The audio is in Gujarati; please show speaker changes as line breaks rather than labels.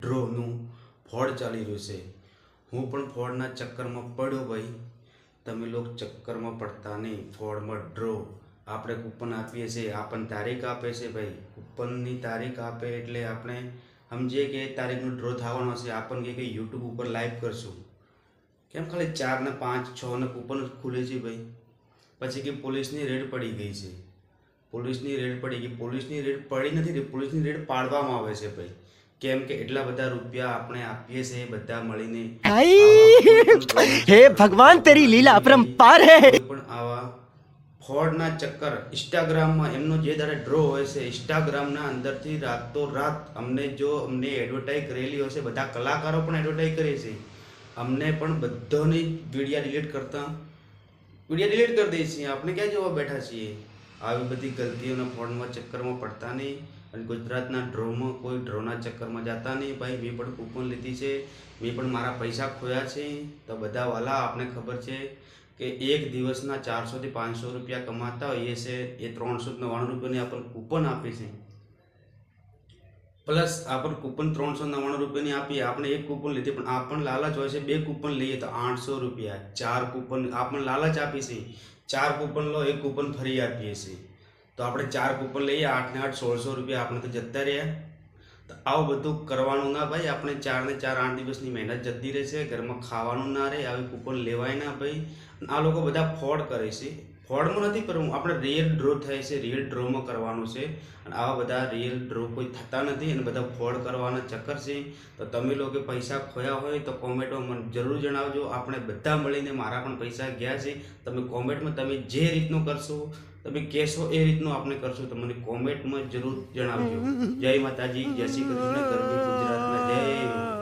ડ્રોનું ફોડ ચાલી રહ્યું છે. હું પણ ફોડના ચક્કરમાં પડ્યો ભાઈ. તમે લોકો ચક્કરમાં પડતા નહીં. ફોડમાં ડ્રો. આપણે કૂપન આપીએ છીએ. આપણને તારીખ આપે છે ભાઈ. કૂપનની તારીખ આપે એટલે આપણે સમજીએ કે તારીખનો ડ્રો થવાનો છે. આપણને કે યુટ્યુબ ઉપર લાઈવ કરશું. કેમ ખાલી ચાર ને પાંચ, છ ને કૂપન ખુલે છે ભાઈ? પછી કે પોલીસની રેડ પડી ગઈ છે. પોલીસની રેડ પડી ગઈ. પોલીસની રેડ પડી નથી પોલીસની રેડ પાડવામાં આવે છે ભાઈ. કેમ કે એટલા બધા રૂપિયા આપણે આપીએ છીએ બધા મળીને.
હે ભગવાન તેરી લીલા અપરંપાર
હે. પણ આવા ફ્રોડના ચક્કર ઇન્સ્ટાગ્રામમાં એમનો જે દાડે ડ્રો હોય છે ઇન્સ્ટાગ્રામના અંદરથી રાતો રાત અમને જો અમને એડવર્ટાઇઝ કરેલી હોય છે બધા કલાકારો પણ એડવર્ટાઇઝ કરે છે. અમને પણ બધાની વિડીયા ડિલીટ કરતા વિડીયા ડિલીટ કરી દઈએ છીએ. આપણે ક્યાં જોવા બેઠા છીએ? આવી બધી ગલતીઓના ફોનમાં, ચક્કરમાં પડતા નહીં અને ગુજરાતના ડ્રોમાં કોઈ ડ્રોના ચક્કરમાં જતા નહીં. ભાઈ, મેં પણ કૂપન લીધી છે. મેં પણ મારા પૈસા ખોયા છે. તો બધા વાલા, આપને ખબર છે કે એક દિવસના ચારસોથી પાંચસો રૂપિયા કમાતા હોઈએ છે. એ ત્રણસો નવ્વાણું રૂપિયાની આપણને કૂપન આપે છે. પ્લસ આપણે કૂપન ત્રણસો નવ્વાણું રૂપિયાની આપીએ, આપણે એક કૂપન લીધી પણ આપણને લાલચ હોય છે, બે કૂપન લઈએ તો આઠસો રૂપિયા, ચાર કૂપન આપણને લાલચ આપી છે ચાર કૂપન લો, એક કૂપન ફરી આપીએ છીએ. તો આપણે ચાર કૂપન લઈએ, આઠ ને આઠ સોળસો રૂપિયા આપણે તો જતા રહ્યા. તો આવું બધું કરવાનું ના ભાઈ, આપણે ચાર ને ચાર આઠ દિવસની મહેનત જતી રહેશે, ઘરમાં ખાવાનું ના રહે, આવી કૂપન લેવાય ના ભાઈ. આ લોકો બધા ફ્રોડ કરે છે. ફ્રોડમાં નથી કરવું આપણે રિયલ ડ્રો થાય છે રિયલ ડ્રોમાં કરવાનું છે. અને આવા બધા રિયલ ડ્રો કોઈ થતા નથી અને બધા ફોડ કરવાના ચક્કર છે. તો તમે લોકો પૈસા ખોયા હોય તો કોમેન્ટમાં મને જરૂર જણાવજો. આપણે બધા મળીને મારા પણ પૈસા ગયા છે. તમે કોમેન્ટમાં તમે જે રીતનું કરશો, તમે કહેશો એ રીતનું આપણે કરશો. તો મને કોમેન્ટમાં જરૂર જણાવજો. જય માતાજી, જય શ્રી કૃષ્ણ. ગુજરાતના જય